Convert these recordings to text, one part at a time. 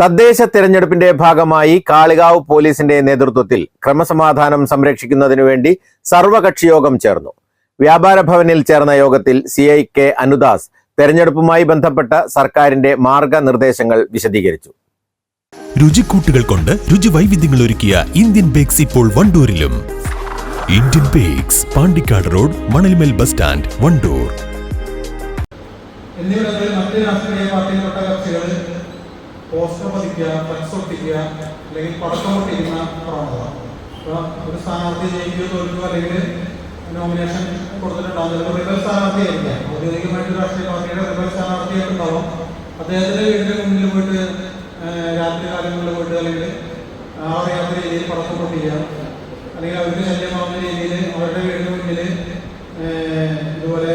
തദ്ദേശ തെരഞ്ഞെടുപ്പിന്റെ ഭാഗമായി കാളികാവ് പോലീസിന്റെ നേതൃത്വത്തിൽ ക്രമസമാധാനം സംരക്ഷിക്കുന്നതിനു വേണ്ടി സർവകക്ഷി യോഗം ചേർന്നു. വ്യാപാര ഭവനിൽ ചേർന്ന യോഗത്തിൽ സി ഐ കെ അനുദാസ് തെരഞ്ഞെടുപ്പുമായി ബന്ധപ്പെട്ട സർക്കാരിന്റെ മാർഗനിർദ്ദേശങ്ങൾ വിശദീകരിച്ചു. രുചിക്കൂട്ടുകൾ കൊണ്ട് രുചി വൈവിധ്യങ്ങൾ ഒരുക്കിയ ഇന്ത്യൻ ബേക്സ് ഇപ്പോൾ വണ്ടൂരിലും. Indian bakes Pandikkad road Manalmel bus stand Wandoor. എന്നിവിടങ്ങളിൽ മറ്റ് രാഷ്ട്രീയ പാർട്ടിയിൽപ്പെട്ട കക്ഷികൾ പോസ്റ്റർ പതിക്കുക ഫ്ലക്സ് ഒട്ടിക്കുക അല്ലെങ്കിൽ പടക്കം ഒട്ടിക്കുന്ന പ്രവണത അപ്പോൾ ഒരു സ്ഥാനാർത്ഥി ജയിക്കുകയോ തോൽക്കുകയോ അല്ലെങ്കിൽ നോമിനേഷൻ കൊടുത്തിട്ടുണ്ടാവും. ചിലപ്പോൾ റിബൽ സ്ഥാനാർത്ഥിയായിരിക്കാം. ഔദ്യോഗികമായിട്ട് രാഷ്ട്രീയ പാർട്ടിയുടെ റിബൽ സ്ഥാനാർത്ഥിയായിട്ടുണ്ടാവും. അദ്ദേഹത്തിന്റെ വീടിന്റെ മുന്നിൽ പോയിട്ട് രാത്രി കാലങ്ങളിൽ പോയിട്ട് അല്ലെങ്കിൽ അറിയാത്ത രീതിയിൽ പടക്കം പൊട്ടിക്കുക. അല്ലെങ്കിൽ അവർക്ക് ശല്യമാവുന്ന രീതിയിൽ അവരുടെ വീടിന് മുന്നിൽ ഇതുപോലെ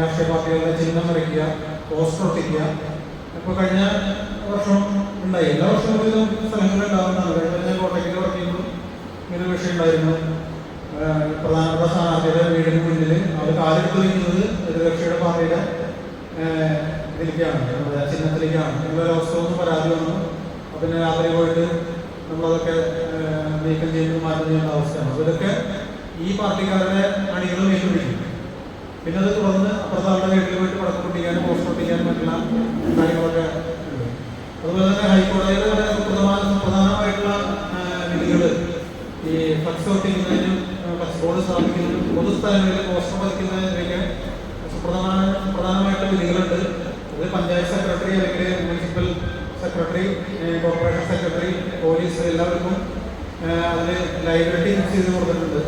രാഷ്ട്രീയ പാർട്ടികളുടെ ചിഹ്നം വരയ്ക്കുക പോസ്റ്റർ ഒട്ടിക്കുക. ഇപ്പോൾ കഴിഞ്ഞ വർഷം ഉണ്ടായി. എല്ലാ വർഷവും ഒരു സ്ഥലങ്ങളിൽ ഉണ്ടാകുന്നതാണ് കഴിഞ്ഞ കോട്ടയ്ക്ക് തുടങ്ങിയപ്പോൾ ഇങ്ങനെ ഒരു വിഷയം ഉണ്ടായിരുന്നു. പ്രധാനപ്പെട്ട സ്ഥാനാർത്ഥിയുടെ വീടിന് മുന്നിൽ അവർ കാലെടുത്ത് വയ്ക്കുന്നത് കക്ഷിയുടെ പാർട്ടിയുടെ ഇതിലേക്കാണ്. നമ്മുടെ ചിഹ്നത്തിലേക്കാണ്. എന്നുള്ള അവസ്ഥ ഒന്ന് പരാതി വന്നു. പിന്നെ രാത്രി പോയിട്ട് നമ്മളതൊക്കെ നീക്കം ചെയ്ത് മാറ്റം ചെയ്യേണ്ട അവസ്ഥയാണ്. അപ്പോൾ ഇതൊക്കെ ഈ പാർട്ടിക്കാരുടെ അണികൾ ഏറ്റുപിടിക്കും പിന്നെ അത് തുടർന്ന് അപ്പുറത്തെ ആളുടെ വീട്ടിൽ പോയിട്ട് പടക്കം പൊട്ടിക്കാനും പോസ്റ്റ് പൊട്ടിക്കാനും മറ്റുള്ള സുപ്രധാനമായിട്ടുള്ള വിധികൾ ഈ ഫ്ലക്സ് ഒട്ടിക്കുന്നതിനും ഫ്ലക്സ് ബോർഡ് സ്ഥാപിക്കുന്നതിനും പൊതുസ്ഥലങ്ങളിൽ പോസ്റ്റർ സുപ്രധാനമായിട്ടുള്ള വിധികളുണ്ട്. അത് പഞ്ചായത്ത് സെക്രട്ടറി അല്ലെങ്കിൽ municipal secretary corporation secretary police എല്ലാവർക്കും അതിൽ ലൈബിലിറ്റി ഫിക്സ് ചെയ്ത് കൊടുത്തിട്ടുണ്ട്.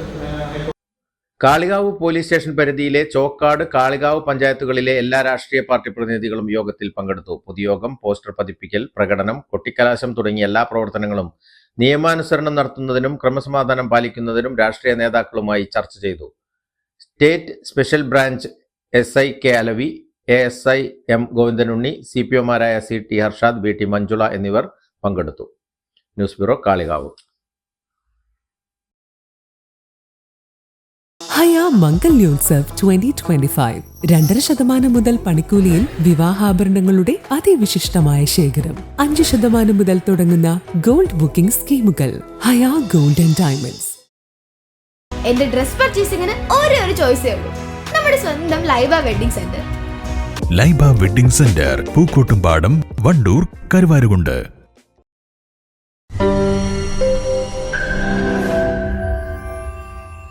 കാളികാവ് പോലീസ് സ്റ്റേഷൻ പരിധിയിലെ ചോക്കാട് കാളികാവ് പഞ്ചായത്തുകളിലെ എല്ലാ രാഷ്ട്രീയ പാർട്ടി പ്രതിനിധികളും യോഗത്തിൽ പങ്കെടുത്തു. പൊതുയോഗം പോസ്റ്റർ പതിപ്പിക്കൽ പ്രകടനം കൊട്ടിക്കലാശം തുടങ്ങിയ എല്ലാ പ്രവർത്തനങ്ങളും നിയമാനുസരണം നടത്തുന്നതിനും ക്രമസമാധാനം പാലിക്കുന്നതിനും രാഷ്ട്രീയ നേതാക്കളുമായി ചർച്ച ചെയ്തു. State special branch S I K Alavi A S I M Govindanunni C P ഒമാരായ C T Harshad B T Manjula എന്നിവർ പങ്കെടുത്തു. News bureau Kalikavu. ഹയ മംഗല്യോത്സവ് ട്വന്റി ട്വന്റി ഫൈവ് രണ്ടര ശതമാനം മുതൽ പണിക്കൂലിയിൽ വിവാഹാഭരണങ്ങളുടെ അതിവിശിഷ്ടമായ ശേഖരം. അഞ്ച് ശതമാനം മുതൽ തുടങ്ങുന്ന ഗോൾഡ് ബുക്കിംഗ് സ്കീമുകൾ. Haya golden and diamonds. എന്റെ ഡ്രസ് പർച്ചേസിംഗിന് ഒരേ ഒരു ചോയ്സേ ഉള്ളൂ. നമ്മുടെ സ്വന്തം Laiba wedding centre. Laiba wedding centre Pookkottumpadam Wandoor Karuvarakundu.